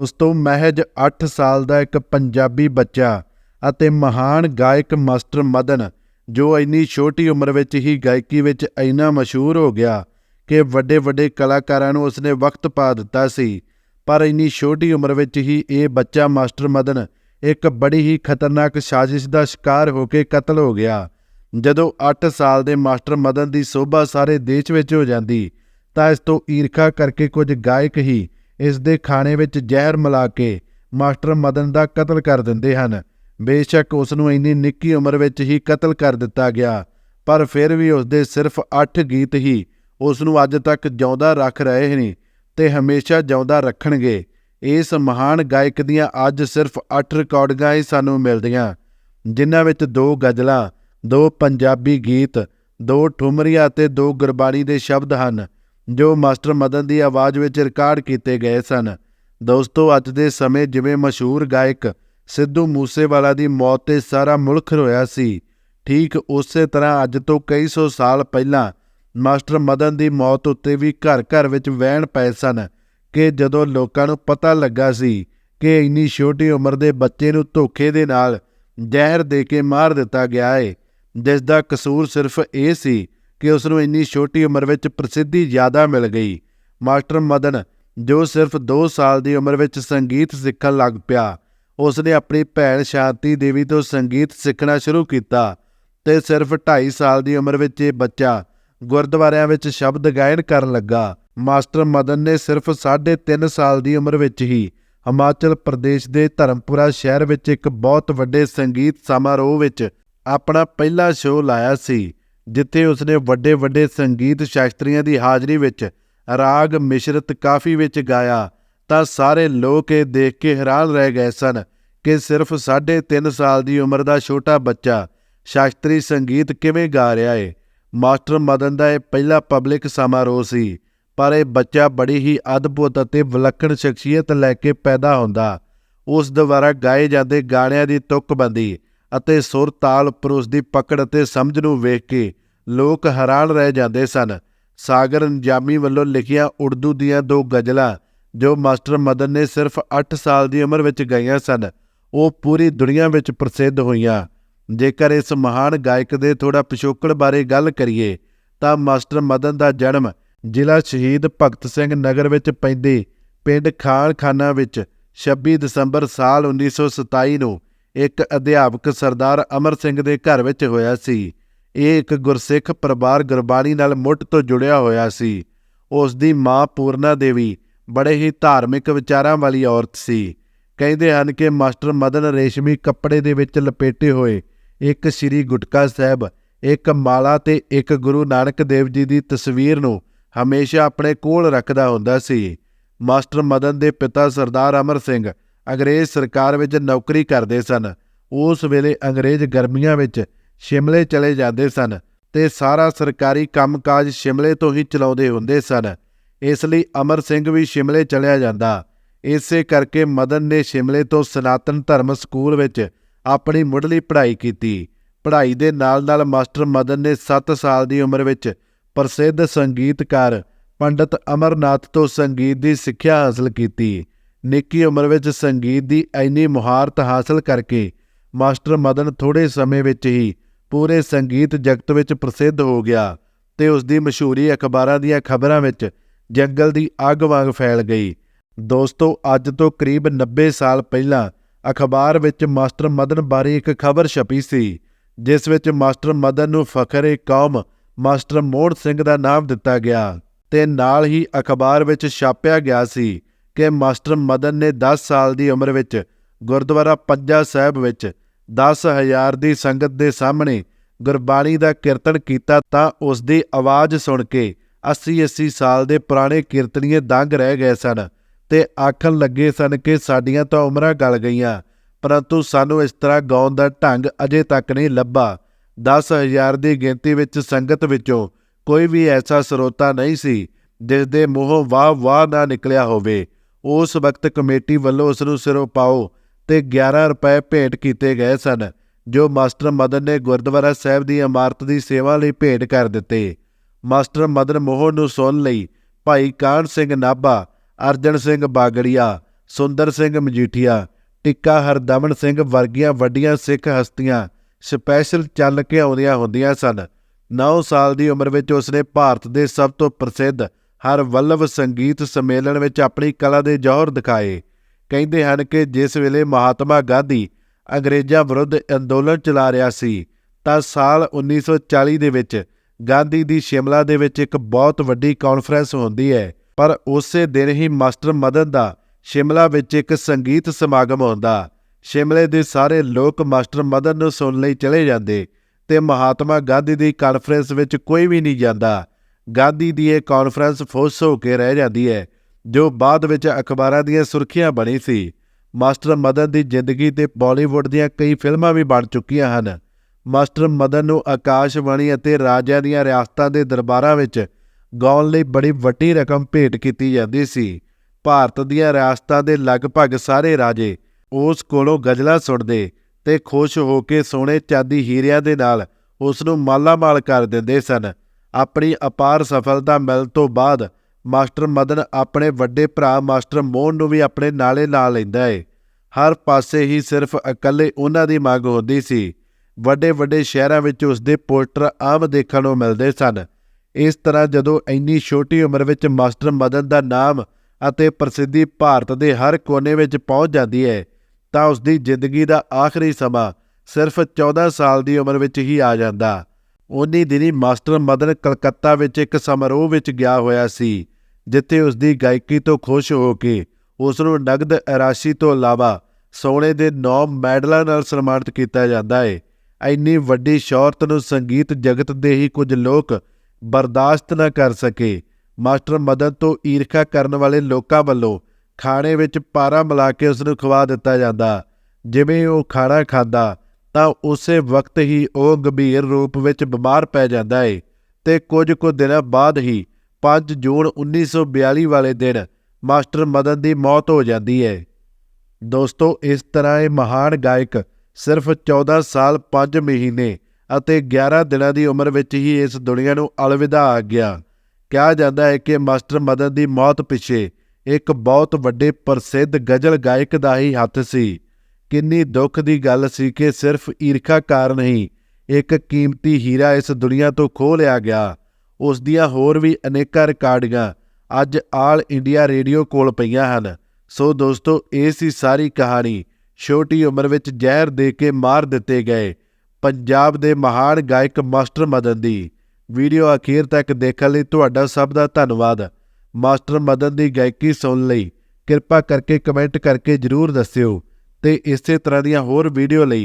ਉਸ ਤੋਂ ਮਹਿਜ 8 ਸਾਲ ਦਾ ਇੱਕ ਪੰਜਾਬੀ ਬੱਚਾ ਅਤੇ ਮਹਾਨ ਗਾਇਕ ਮਾਸਟਰ ਮਦਨ, ਜੋ ਇੰਨੀ ਛੋਟੀ ਉਮਰ ਵਿੱਚ ਹੀ ਗਾਇਕੀ ਵਿੱਚ ਇੰਨਾ ਮਸ਼ਹੂਰ ਹੋ ਗਿਆ ਕਿ ਵੱਡੇ ਵੱਡੇ ਕਲਾਕਾਰਾਂ ਨੂੰ ਉਸਨੇ ਵਕਤ ਪਾ ਦਿੱਤਾ ਸੀ। ਪਰ ਇੰਨੀ ਛੋਟੀ ਉਮਰ ਵਿੱਚ ਹੀ ਇਹ ਬੱਚਾ ਮਾਸਟਰ ਮਦਨ ਇੱਕ ਬੜੀ ਹੀ ਖਤਰਨਾਕ ਸਾਜ਼ਿਸ਼ ਦਾ ਸ਼ਿਕਾਰ ਹੋ ਕੇ ਕਤਲ ਹੋ ਗਿਆ। ਜਦੋਂ 8 ਸਾਲ ਦੇ ਮਾਸਟਰ ਮਦਨ ਦੀ ਸੋਭਾ ਸਾਰੇ ਦੇਸ਼ ਵਿੱਚ ਹੋ ਜਾਂਦੀ, ਤਾਂ ਇਸ ਤੋਂ ਈਰਖਾ ਕਰਕੇ ਕੁਝ ਗਾਇਕ ਹੀ ਇਸ ਦੇ ਖਾਣੇ ਵਿੱਚ ਜ਼ਹਿਰ ਮਿਲਾ ਕੇ ਮਾਸਟਰ ਮਦਨ ਦਾ ਕਤਲ ਕਰ ਦਿੰਦੇ ਹਨ। ਬੇਸ਼ੱਕ ਉਸ ਨੂੰ ਇੰਨੀ ਨਿੱਕੀ ਉਮਰ ਵਿੱਚ ਹੀ ਕਤਲ ਕਰ ਦਿੱਤਾ ਗਿਆ, ਪਰ ਫਿਰ ਵੀ ਉਸ ਦੇ ਸਿਰਫ 8 ਗੀਤ ਹੀ ਉਸ ਨੂੰ ਅੱਜ ਤੱਕ ਜਿਉਂਦਾ ਰੱਖ ਰਹੇ ਨੇ ਤੇ ਹਮੇਸ਼ਾ ਜਿਉਂਦਾ ਰੱਖਣਗੇ। ਇਸ ਮਹਾਨ ਗਾਇਕ ਦੀਆਂ ਅੱਜ ਸਿਰਫ 8 ਰਿਕਾਰਡਿੰਗਾਂ ਹੀ ਸਾਨੂੰ ਮਿਲਦੀਆਂ, ਜਿਨ੍ਹਾਂ ਵਿੱਚ ਦੋ ਗਜ਼ਲਾਂ, ਦੋ ਪੰਜਾਬੀ ਗੀਤ, ਦੋ ਠੁਮਰੀਆਂ ਅਤੇ ਦੋ ਗੁਰਬਾਣੀ ਦੇ ਸ਼ਬਦ ਹਨ। ਜੋ ਮਾਸਟਰ ਮਦਨ ਦੀ ਆਵਾਜ਼ ਵਿੱਚ ਰਿਕਾਰਡ ਕੀਤੇ ਗਏ ਸਨ। ਦੋਸਤੋ, ਅੱਜ ਦੇ ਸਮੇਂ ਜਿਵੇਂ ਮਸ਼ਹੂਰ ਗਾਇਕ ਸਿੱਧੂ ਮੂਸੇਵਾਲਾ ਦੀ ਮੌਤ ਤੇ ਸਾਰਾ ਮੁਲਕ ਰੋਇਆ ਸੀ, ਠੀਕ ਉਸੇ ਤਰ੍ਹਾਂ ਅੱਜ ਤੋਂ ਕਈ ਸੌ ਸਾਲ ਪਹਿਲਾਂ ਮਾਸਟਰ ਮਦਨ ਦੀ ਮੌਤ ਉੱਤੇ ਵੀ ਘਰ ਘਰ ਵਿੱਚ ਵਹਿਣ ਪਏ ਸਨ ਕਿ ਜਦੋਂ ਲੋਕਾਂ ਨੂੰ ਪਤਾ ਲੱਗਾ ਸੀ ਕਿ ਇੰਨੀ ਛੋਟੀ ਉਮਰ ਦੇ ਬੱਚੇ ਨੂੰ ਧੋਖੇ ਦੇ ਨਾਲ ਜ਼ਹਿਰ ਦੇ ਕੇ ਮਾਰ ਦਿੱਤਾ ਗਿਆ ਏ, ਜਿਸ ਦਾ ਕਸੂਰ ਸਿਰਫ ਇਹ ਸੀ ਕਿ ਉਸ ਨੂੰ ਇੰਨੀ ਛੋਟੀ ਉਮਰ ਵਿੱਚ ਪ੍ਰਸਿੱਧੀ ਜ਼ਿਆਦਾ ਮਿਲ ਗਈ। ਮਾਸਟਰ ਮਦਨ, ਜੋ ਸਿਰਫ 2 ਸਾਲ ਦੀ ਉਮਰ ਵਿੱਚ ਸੰਗੀਤ ਸਿੱਖਣ ਲੱਗ ਪਿਆ ਉਸ ਨੇ ਆਪਣੀ ਭੈਣ ਸ਼ਾਂਤੀ ਦੇਵੀ ਤੋਂ ਸੰਗੀਤ ਸਿੱਖਣਾ ਸ਼ੁਰੂ ਕੀਤਾ ਤੇ ਸਿਰਫ 2.5 ਸਾਲ ਦੀ ਉਮਰ ਵਿੱਚ ਇਹ ਬੱਚਾ ਗੁਰਦੁਆਰਿਆਂ ਵਿੱਚ ਸ਼ਬਦ ਗਾਇਨ ਕਰਨ ਲੱਗਾ। ਮਾਸਟਰ ਮਦਨ ਨੇ ਸਿਰਫ 3.5 ਸਾਲ ਦੀ ਉਮਰ ਵਿੱਚ ਹੀ ਹਿਮਾਚਲ ਪ੍ਰਦੇਸ਼ ਦੇ ਧਰਮਪੁਰਾ ਸ਼ਹਿਰ ਵਿੱਚ ਇੱਕ ਬਹੁਤ ਵੱਡੇ ਸੰਗੀਤ ਸਮਾਰੋਹ ਵਿੱਚ ਆਪਣਾ ਪਹਿਲਾ ਸ਼ੋਅ ਲਾਇਆ ਸੀ। ਜਿੱਥੇ ਉਸਨੇ ਵੱਡੇ ਵੱਡੇ ਸੰਗੀਤ ਸ਼ਾਸਤਰੀਆਂ ਦੀ ਹਾਜ਼ਰੀ ਵਿੱਚ ਰਾਗ ਮਿਸ਼ਰਤ ਕਾਫੀ ਵਿੱਚ ਗਾਇਆ, ਤਾਂ ਸਾਰੇ ਲੋਕ ਇਹ ਦੇਖ ਕੇ ਹੈਰਾਨ ਰਹਿ ਗਏ ਸਨ ਕਿ ਸਿਰਫ 3.5 ਸਾਲ ਦੀ ਉਮਰ ਦਾ ਛੋਟਾ ਬੱਚਾ ਸ਼ਾਸਤਰੀ ਸੰਗੀਤ ਕਿਵੇਂ ਗਾ ਰਿਹਾ ਏ। ਮਾਸਟਰ ਮਦਨ ਦਾ ਇਹ ਪਹਿਲਾ ਪਬਲਿਕ ਸਮਾਰੋਹ ਸੀ, ਪਰ ਇਹ ਬੱਚਾ ਬੜੀ ਹੀ ਅਦਭੁਤ ਅਤੇ ਵਿਲੱਖਣ ਸ਼ਖਸੀਅਤ ਲੈ ਕੇ ਪੈਦਾ ਹੁੰਦਾ। ਉਸ ਦੁਆਰਾ ਗਾਏ ਜਾਂਦੇ ਗਾਣਿਆਂ ਦੀ ਤੁਕਬੰਦੀ ਅਤੇ ਸੁਰ ਤਾਲ ਉੱਪਰ ਉਸ ਦੀ ਪਕੜ ਅਤੇ ਸਮਝ ਨੂੰ ਵੇਖ ਕੇ ਲੋਕ ਹੈਰਾਨ ਰਹਿ ਜਾਂਦੇ ਸਨ। ਸਾਗਰ ਅੰਜਾਮੀ ਵੱਲੋਂ ਲਿਖੀਆਂ ਉਰਦੂ ਦੀਆਂ ਦੋ ਗਜ਼ਲਾਂ ਜੋ ਮਾਸਟਰ ਮਦਨ ਨੇ ਸਿਰਫ 8 ਸਾਲ ਦੀ ਉਮਰ ਵਿੱਚ ਗਾਈਆਂ ਸਨ, ਉਹ ਪੂਰੀ ਦੁਨੀਆ ਵਿੱਚ ਪ੍ਰਸਿੱਧ ਹੋਈਆਂ। ਜੇਕਰ ਇਸ ਮਹਾਨ ਗਾਇਕ ਦੇ ਥੋੜਾ ਪਿਛੋਕੜ ਬਾਰੇ ਗੱਲ ਕਰੀਏ, ਤਾਂ ਮਾਸਟਰ ਮਦਨ ਦਾ ਜਨਮ ਜ਼ਿਲ੍ਹਾ ਸ਼ਹੀਦ ਭਗਤ ਸਿੰਘ ਨਗਰ ਵਿੱਚ ਪੈਂਦੇ ਪਿੰਡ ਖਾਨ ਵਿੱਚ 26 ਦਸੰਬਰ ਸਾਲ 1927 ਨੂੰ ਇੱਕ ਅਧਿਆਪਕ ਸਰਦਾਰ ਅਮਰ ਸਿੰਘ ਦੇ ਘਰ ਵਿੱਚ ਹੋਇਆ ਸੀ। ਇਹ ਇੱਕ ਗੁਰਸਿੱਖ ਪਰਿਵਾਰ ਗੁਰਬਾਣੀ ਨਾਲ ਮੁੱਢ ਤੋਂ ਜੁੜਿਆ ਹੋਇਆ ਸੀ। ਉਸ ਦੀ ਮਾਂ ਪੂਰਨਾ ਦੇਵੀ ਬੜੇ ਹੀ ਧਾਰਮਿਕ ਵਿਚਾਰਾਂ ਵਾਲੀ ਔਰਤ ਸੀ। ਕਹਿੰਦੇ ਹਨ ਕਿ ਮਾਸਟਰ ਮਦਨ ਰੇਸ਼ਮੀ ਕੱਪੜੇ ਦੇ ਵਿੱਚ ਲਪੇਟੇ ਹੋਏ ਇੱਕ ਸ੍ਰੀ ਗੁਟਕਾ ਸਾਹਿਬ, ਇੱਕ ਮਾਲਾ ਤੇ ਇੱਕ ਗੁਰੂ ਨਾਨਕ ਦੇਵ ਜੀ ਦੀ ਤਸਵੀਰ ਨੂੰ ਹਮੇਸ਼ਾ ਆਪਣੇ ਕੋਲ ਰੱਖਦਾ ਹੁੰਦਾ ਸੀ। ਮਾਸਟਰ ਮਦਨ ਦੇ ਪਿਤਾ ਸਰਦਾਰ ਅਮਰ ਸਿੰਘ ਅੰਗਰੇਜ਼ ਸਰਕਾਰ ਵਿੱਚ ਨੌਕਰੀ ਕਰਦੇ ਸਨ। ਉਸ ਵੇਲੇ ਅੰਗਰੇਜ਼ ਗਰਮੀਆਂ ਵਿੱਚ ਸ਼ਿਮਲੇ ਚਲੇ ਜਾਂਦੇ ਸਨ ਤੇ ਸਾਰਾ ਸਰਕਾਰੀ ਕੰਮਕਾਜ ਸ਼ਿਮਲੇ ਤੋਂ ਹੀ ਚਲਾਉਂਦੇ ਹੁੰਦੇ ਸਨ। ਇਸ ਲਈ ਅਮਰ ਸਿੰਘ ਵੀ ਸ਼ਿਮਲੇ ਚਲਿਆ ਜਾਂਦਾ। ਇਸੇ ਕਰਕੇ ਮਦਨ ਨੇ ਸ਼ਿਮਲੇ ਤੋਂ ਸਨਾਤਨ ਧਰਮ ਸਕੂਲ ਵਿੱਚ ਆਪਣੀ ਮੁੱਢਲੀ ਪੜ੍ਹਾਈ ਕੀਤੀ। ਪੜ੍ਹਾਈ ਦੇ ਨਾਲ-ਨਾਲ ਮਾਸਟਰ ਮਦਨ ਨੇ 7 ਸਾਲ ਦੀ ਉਮਰ ਵਿੱਚ ਪ੍ਰਸਿੱਧ ਸੰਗੀਤਕਾਰ ਪੰਡਤ ਅਮਰਨਾਥ ਤੋਂ ਸੰਗੀਤ ਦੀ ਸਿੱਖਿਆ ਹਾਸਲ ਕੀਤੀ। ਨਿੱਕੀ ਉਮਰ ਵਿੱਚ ਸੰਗੀਤ ਦੀ ਇੰਨੀ ਮੁਹਾਰਤ ਹਾਸਲ ਕਰਕੇ ਮਾਸਟਰ ਮਦਨ ਥੋੜੇ ਸਮੇਂ ਵਿੱਚ ਹੀ ਪੂਰੇ ਸੰਗੀਤ ਜਗਤ ਵਿੱਚ ਪ੍ਰਸਿੱਧ ਹੋ ਗਿਆ ਤੇ ਉਸ ਦੀ ਮਸ਼ਹੂਰੀ ਅਖਬਾਰਾਂ ਦੀਆਂ ਖਬਰਾਂ ਵਿੱਚ ਜੰਗਲ ਦੀ ਅੱਗ ਵਾਂਗ ਫੈਲ ਗਈ। ਦੋਸਤੋ, ਅੱਜ ਤੋਂ ਕਰੀਬ 90 ਸਾਲ ਪਹਿਲਾਂ ਅਖਬਾਰ ਵਿੱਚ ਮਾਸਟਰ ਮਦਨ ਬਾਰੇ ਇੱਕ ਖਬਰ ਛਪੀ ਸੀ, ਜਿਸ ਵਿੱਚ ਮਾਸਟਰ ਮਦਨ ਨੂੰ ਫਖਰੇ ਕੌਮ ਮਾਸਟਰ ਮੋਹਨ ਸਿੰਘ ਦਾ ਨਾਮ ਦਿੱਤਾ ਗਿਆ ਤੇ ਨਾਲ ਹੀ ਅਖਬਾਰ ਵਿੱਚ ਛਾਪਿਆ ਗਿਆ ਸੀ ਕਿ ਮਾਸਟਰ ਮਦਨ ਨੇ 10 ਸਾਲ ਦੀ ਉਮਰ ਵਿੱਚ ਗੁਰਦੁਆਰਾ ਪੰਜਾ ਸਾਹਿਬ ਵਿੱਚ 10000 ਦੀ ਸੰਗਤ ਦੇ ਸਾਹਮਣੇ ਗੁਰਬਾਣੀ ਦਾ ਕੀਰਤਨ ਕੀਤਾ ਤਾਂ ਉਸ ਦੀ ਆਵਾਜ਼ ਸੁਣ ਕੇ 80-80 ਸਾਲ ਦੇ ਪੁਰਾਣੇ ਕੀਰਤਨੀਏ ਦੰਗ ਰਹਿ ਗਏ ਸਨ ਤੇ ਆਖਣ ਲੱਗੇ ਸਨ ਕਿ ਸਾਡੀਆਂ ਤਾਂ ਉਮਰਾਂ ਗਲ ਗਈਆਂ, ਪਰੰਤੂ ਸਾਨੂੰ ਇਸ ਤਰ੍ਹਾਂ ਗਾਉਣ ਦਾ ਢੰਗ ਅਜੇ ਤੱਕ ਨਹੀਂ ਲੱਭਾ। 10000 ਦੀ ਗਿਣਤੀ ਵਿੱਚ ਸੰਗਤ ਵਿੱਚੋਂ ਕੋਈ ਵੀ ਐਸਾ ਸਰੋਤਾ ਨਹੀਂ ਸੀ ਜਿਸ ਦੇ ਮੂੰਹੋਂ ਵਾਹ ਵਾਹ ਨਾ ਨਿਕਲਿਆ ਹੋਵੇ। ਉਸ ਵਕਤ ਕਮੇਟੀ ਵੱਲੋਂ ਉਸ ਨੂੰ ਸਿਰੋਂ ਪਾਓ ਤੇ 11 ਰੁਪਏ ਭੇਟ ਕੀਤੇ ਗਏ ਸਨ, ਜੋ ਮਾਸਟਰ ਮਦਨ ਨੇ ਗੁਰਦੁਆਰਾ ਸਾਹਿਬ ਦੀ ਇਮਾਰਤ ਦੀ ਸੇਵਾ ਲਈ ਭੇਟ ਕਰ ਦਿੱਤੇ। ਮਾਸਟਰ ਮਦਨ ਮੋਹਨ ਨੂੰ ਸੁਣ ਲਈ ਭਾਈ ਕਾਹਨ ਸਿੰਘ ਨਾਭਾ, ਅਰਜਨ ਸਿੰਘ ਬਾਗੜੀਆ, ਸੁੰਦਰ ਸਿੰਘ ਮਜੀਠੀਆ, ਟਿੱਕਾ ਹਰਦਮਨ ਸਿੰਘ ਵਰਗੀਆਂ ਵੱਡੀਆਂ ਸਿੱਖ ਹਸਤੀਆਂ ਸਪੈਸ਼ਲ ਚੱਲ ਕੇ ਆਉਂਦੀਆਂ ਹੁੰਦੀਆਂ ਸਨ। 9 ਸਾਲ ਦੀ ਉਮਰ ਵਿੱਚ ਉਸਨੇ ਭਾਰਤ ਦੇ ਸਭ ਤੋਂ ਪ੍ਰਸਿੱਧ ਹਰ ਵੱਲਭ ਸੰਗੀਤ ਸੰਮੇਲਨ ਵਿੱਚ ਆਪਣੀ ਕਲਾ ਦੇ ਜੌਹਰ ਦਿਖਾਏ। ਕਹਿੰਦੇ ਹਨ ਕਿ ਜਿਸ ਵੇਲੇ ਮਹਾਤਮਾ ਗਾਂਧੀ ਅੰਗਰੇਜ਼ਾਂ ਵਿਰੁੱਧ ਅੰਦੋਲਨ ਚਲਾ ਰਿਹਾ ਸੀ, ਤਾਂ ਸਾਲ 1940 ਦੇ ਵਿੱਚ ਗਾਂਧੀ ਦੀ ਸ਼ਿਮਲਾ ਦੇ ਵਿੱਚ ਇੱਕ ਬਹੁਤ ਵੱਡੀ ਕਾਨਫਰੰਸ ਹੁੰਦੀ ਹੈ। ਪਰ ਉਸੇ ਦਿਨ ਹੀ ਮਾਸਟਰ ਮਦਨ ਦਾ ਸ਼ਿਮਲਾ ਵਿੱਚ ਇੱਕ ਸੰਗੀਤ ਸਮਾਗਮ ਹੁੰਦਾ। ਸ਼ਿਮਲੇ ਦੇ ਸਾਰੇ ਲੋਕ ਮਾਸਟਰ ਮਦਨ ਨੂੰ ਸੁਣਨ ਲਈ ਚਲੇ ਜਾਂਦੇ ਤੇ ਮਹਾਤਮਾ ਗਾਂਧੀ ਦੀ ਕਾਨਫਰੰਸ ਵਿੱਚ ਕੋਈ ਵੀ ਨਹੀਂ ਜਾਂਦਾ। ਗਾਂਧੀ ਦੀ ਇਹ ਕਾਨਫਰੰਸ ਫੋਸ ਹੋ ਕੇ ਰਹਿ ਜਾਂਦੀ ਹੈ, ਜੋ ਬਾਅਦ ਵਿੱਚ ਅਖਬਾਰਾਂ ਦੀਆਂ ਸੁਰਖੀਆਂ ਬਣੀ ਸੀ। ਮਾਸਟਰ ਮਦਨ ਦੀ ਜ਼ਿੰਦਗੀ ਤੇ ਬਾਲੀਵੁੱਡ ਦੀਆਂ ਕਈ ਫਿਲਮਾਂ ਵੀ ਬਣ ਚੁੱਕੀਆਂ ਹਨ। ਮਾਸਟਰ ਮਦਨ ਨੂੰ ਆਕਾਸ਼ਵਾਣੀ ਅਤੇ ਰਾਜਿਆਂ ਦੀਆਂ ਰਿਆਸਤਾਂ ਦੇ ਦਰਬਾਰਾਂ ਵਿੱਚ ਗਾਉਣ ਲਈ ਬੜੀ ਵੱਡੀ ਰਕਮ ਭੇਟ ਕੀਤੀ ਜਾਂਦੀ ਸੀ। ਭਾਰਤ ਦੀਆਂ ਰਿਆਸਤਾਂ ਦੇ ਲਗਭਗ ਸਾਰੇ ਰਾਜੇ ਉਸ ਕੋਲੋਂ ਗਜ਼ਲਾਂ ਸੁਣਦੇ ਤੇ ਖੁਸ਼ ਹੋ ਕੇ ਸੋਨੇ ਚਾਂਦੀ ਹੀਰਿਆਂ ਦੇ ਨਾਲ ਉਸ ਨੂੰ ਮਾਲਾ-ਮਾਲ ਕਰ ਦਿੰਦੇ ਸਨ। ਆਪਣੀ ਅਪਾਰ ਸਫਲਤਾ ਮਿਲਣ ਤੋਂ ਬਾਅਦ ਮਾਸਟਰ ਮਦਨ ਆਪਣੇ ਵੱਡੇ ਭਰਾ ਮਾਸਟਰ ਮੋਹਨ ਨੂੰ ਵੀ ਆਪਣੇ ਨਾਲੇ ਲਾ ਲੈਂਦਾ ਏ। ਹਰ ਪਾਸੇ ਹੀ ਸਿਰਫ ਇਕੱਲੇ ਉਹਨਾਂ ਦੀ ਮੰਗ ਹੁੰਦੀ ਸੀ। ਵੱਡੇ ਵੱਡੇ ਸ਼ਹਿਰਾਂ ਵਿੱਚ ਉਸ ਦੇ ਪੋਸਟਰ ਆਮ ਦੇਖਣ ਨੂੰ ਮਿਲਦੇ ਸਨ। ਇਸ ਤਰ੍ਹਾਂ ਜਦੋਂ ਇੰਨੀ ਛੋਟੀ ਉਮਰ ਵਿੱਚ ਮਾਸਟਰ ਮਦਨ ਦਾ ਨਾਮ ਅਤੇ ਪ੍ਰਸਿੱਧੀ ਭਾਰਤ ਦੇ ਹਰ ਕੋਨੇ ਵਿੱਚ ਪਹੁੰਚ ਜਾਂਦੀ ਹੈ ਤਾਂ ਉਸ ਦੀ ਜ਼ਿੰਦਗੀ ਦਾ ਆਖਰੀ ਸਮਾਂ ਸਿਰਫ 14 ਸਾਲ ਦੀ ਉਮਰ ਵਿੱਚ ਹੀ ਆ ਜਾਂਦਾ। ਉਨੀ ਦਿਨੀ ਮਾਸਟਰ ਮਦਨ ਕਲਕੱਤਾ ਵਿੱਚ ਇੱਕ ਸਮਾਰੋਹ ਵਿੱਚ ਗਿਆ ਹੋਇਆ ਸੀ, ਜਿੱਥੇ ਉਸ ਦੀ ਗਾਇਕੀ ਤੋਂ ਖੁਸ਼ ਹੋ ਕੇ ਉਸ ਨੂੰ ਨਗਦ ਰਾਸ਼ੀ ਤੋਂ ਇਲਾਵਾ ਸੋਨੇ ਦੇ 9 ਮੈਡਲਾਂ ਨਾਲ ਸਨਮਾਨਿਤ ਕੀਤਾ ਜਾਂਦਾ ਹੈ ਇੰਨੀ ਵੱਡੀ ਸ਼ੌਹਰਤ ਨੂੰ ਸੰਗੀਤ ਜਗਤ ਦੇ ਹੀ ਕੁਝ ਲੋਕ ਬਰਦਾਸ਼ਤ ਨਾ ਕਰ ਸਕੇ। ਮਾਸਟਰ ਮਦਨ ਤੋਂ ਈਰਖਾ ਕਰਨ ਵਾਲੇ ਲੋਕਾਂ ਵੱਲੋਂ ਖਾਣੇ ਵਿੱਚ ਪਾਰਾ ਮਿਲਾ ਕੇ ਉਸ ਨੂੰ ਖਵਾ ਦਿੱਤਾ ਜਾਂਦਾ, ਜਿਵੇਂ ਉਹ ਖਾਣਾ ਖਾਂਦਾ ਤਾਂ ਉਸੇ ਵਕਤ ਹੀ ਉਹ ਗੰਭੀਰ ਰੂਪ ਵਿੱਚ ਬਿਮਾਰ ਪੈ ਜਾਂਦਾ ਹੈ ਤੇ ਕੁਝ ਕੁ ਦਿਨਾਂ ਬਾਅਦ ਹੀ 5 ਜੂਨ 1942 ਵਾਲੇ ਦਿਨ ਮਾਸਟਰ ਮਦਨ ਦੀ ਮੌਤ ਹੋ ਜਾਂਦੀ ਹੈ ਦੋਸਤੋ, ਇਸ ਤਰ੍ਹਾਂ ਇਹ ਮਹਾਨ ਗਾਇਕ ਸਿਰਫ 14 ਸਾਲ 5 ਮਹੀਨੇ ਅਤੇ 11 ਦਿਨਾਂ ਦੀ ਉਮਰ ਵਿੱਚ ਹੀ ਇਸ ਦੁਨੀਆ ਨੂੰ ਅਲਵਿਦਾ ਆ ਗਿਆ। ਕਿਹਾ ਜਾਂਦਾ ਹੈ ਕਿ ਮਾਸਟਰ ਮਦਨ ਦੀ ਮੌਤ ਪਿੱਛੇ ਇੱਕ ਬਹੁਤ ਵੱਡੇ ਪ੍ਰਸਿੱਧ ਗਜ਼ਲ ਗਾਇਕ ਦਾ ਹੀ ਹੱਥ ਸੀ। ਕਿੰਨੀ ਦੁੱਖ ਦੀ ਗੱਲ ਸੀ ਕਿ ਸਿਰਫ ਈਰਖਾ ਕਾਰਨ ਹੀ ਇੱਕ ਕੀਮਤੀ ਹੀਰਾ ਇਸ ਦੁਨੀਆ ਤੋਂ ਖੋਹ ਲਿਆ ਗਿਆ। ਉਸ ਦੀਆਂ ਹੋਰ ਵੀ ਅਨੇਕਾਂ ਰਿਕਾਰਡੀਆਂ ਅੱਜ ਆਲ ਇੰਡੀਆ ਰੇਡੀਓ ਕੋਲ ਪਈਆਂ ਹਨ। ਸੋ ਦੋਸਤੋ, ਇਹ ਸੀ ਸਾਰੀ ਕਹਾਣੀ। ਛੋਟੀ ਉਮਰ ਵਿੱਚ ਜ਼ਹਿਰ ਦੇ ਕੇ ਮਾਰ ਦਿੱਤੇ ਗਏ ਪੰਜਾਬ ਦੇ ਮਹਾਨ ਗਾਇਕ ਮਾਸਟਰ ਮਦਨ ਦੀ। ਵੀਡੀਓ ਅਖੀਰ ਤੱਕ ਦੇਖਣ ਲਈ ਤੁਹਾਡਾ ਸਭ ਦਾ ਧੰਨਵਾਦ। ਮਾਸਟਰ ਮਦਨ ਦੀ ਗਾਇਕੀ ਸੁਣਨ ਲਈ ਕਿਰਪਾ ਕਰਕੇ ਕਮੈਂਟ ਕਰਕੇ ਜਰੂਰ ਦੱਸਿਓ। ਤੇ ਇਸੇ ਤਰ੍ਹਾਂ ਦੀਆਂ ਹੋਰ ਵੀਡੀਓ ਲਈ